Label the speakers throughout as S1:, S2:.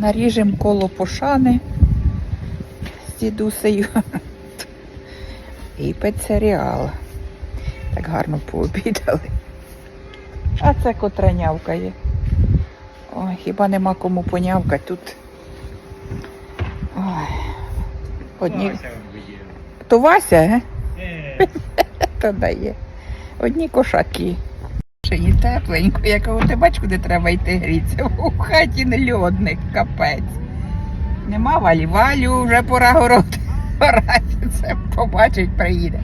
S1: Наріжемо коло пошани з дідусею. І пецеріал. Так гарно пообідали. А це котра нявкає. Ой, хіба нема кому понявкати тут. Ой. Одні... То Вася, ге? То дає. Одні кошаки. Ще ні тепленько, якого ти бач, куди треба йти грітися. У хаті не льодник, капець. Нема валі, валю, вже пора город. Це побачить, приїде.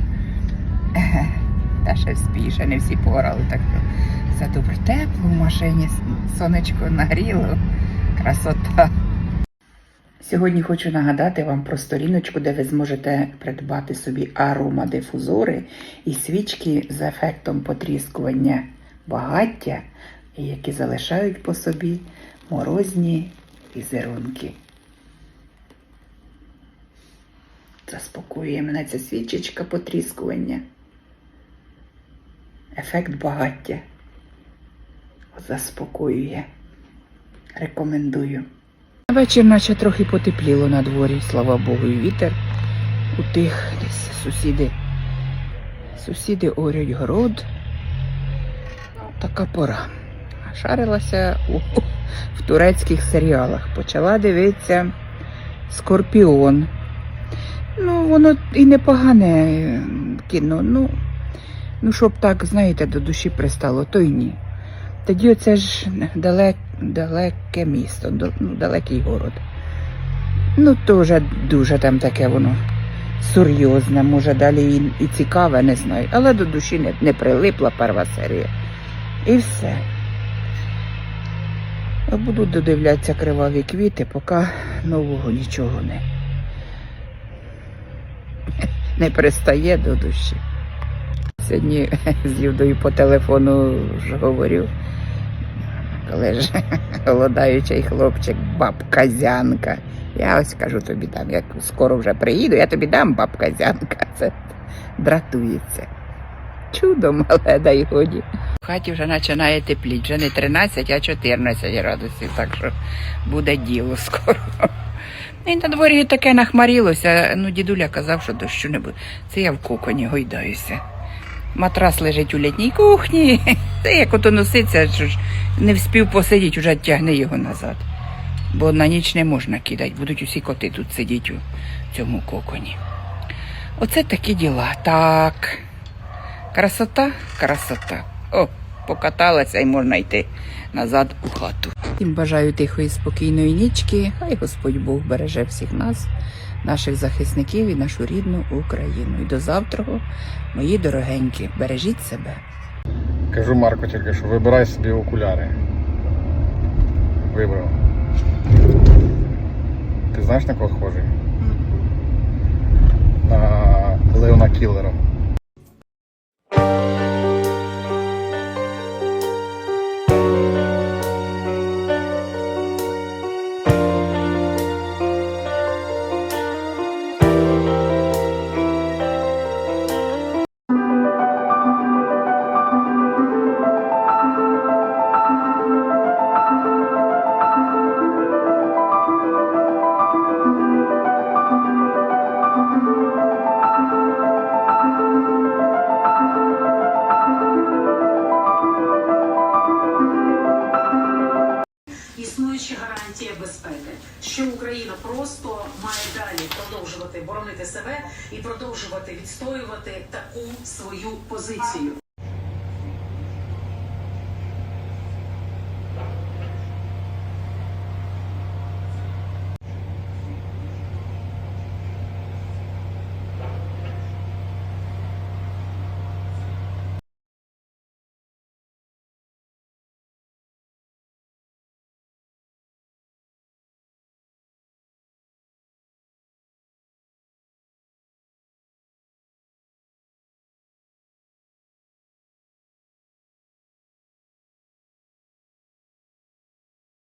S1: Та ще спі, не всі порали, так все добре тепло в машині, сонечко нагріло, красота. Сьогодні хочу нагадати вам про сторіночку, де ви зможете придбати собі аромадифузори і свічки з ефектом потріскування багаття, які залишають по собі морозні візерунки. Заспокоює мене ця свічечка потріскування. Ефект багаття. Заспокоює. Рекомендую. Вечір наче трохи потепліло на дворі, слава Богу, і вітер утих десь сусіди. Сусіди орють город. Така пора. Шарилася у, в турецьких серіалах. Почала дивитися Скорпіон. Ну, воно і непогане кіно. Ну, ну, щоб так, знаєте, до душі пристало, то й ні. Тоді оце ж далек, далеке місто, ну, далекий город. Ну, теж дуже там таке воно серйозне, може далі і, і цікаве, не знаю. Але до душі не, не прилипла перша серія. І все. Буду додивлятися криваві квіти, поки нового нічого не, не пристає до душі. Сьогодні з Юдою по телефону ж говорю, коли ж голодаючий хлопчик, бабка зянка. Я ось кажу тобі там, як скоро вже приїду, я тобі дам бабка зянка. Це дратується. Чудо мале, дай годі. Хаті вже починає тепліти, вже не 13, а 14 градусів, так що буде діло скоро. І на дворі таке нахмарілося. Ну, дідуля казав, що дощу не буде. Це я в коконі гойдаюся. Матрас лежить у літній кухні. Це як ото носиться, що ж не вспів посидіти, вже тягне його назад. Бо на ніч не можна кидати, будуть усі коти тут сидіти у цьому коконі. Оце такі діла. Так. Красота, красота. О, покаталася і можна йти назад у хату. Всім бажаю тихої, спокійної нічки. Хай Господь Бог береже всіх нас, наших захисників і нашу рідну Україну. І до завтра, мої дорогенькі, бережіть себе.
S2: Кажу Марку тільки, що вибирай собі окуляри. Вибрав. Ти знаєш на кого схожий? На Леона Кіллера.
S3: Гарантія безпеки, що Україна просто має далі продовжувати боронити себе і продовжувати відстоювати таку свою позицію.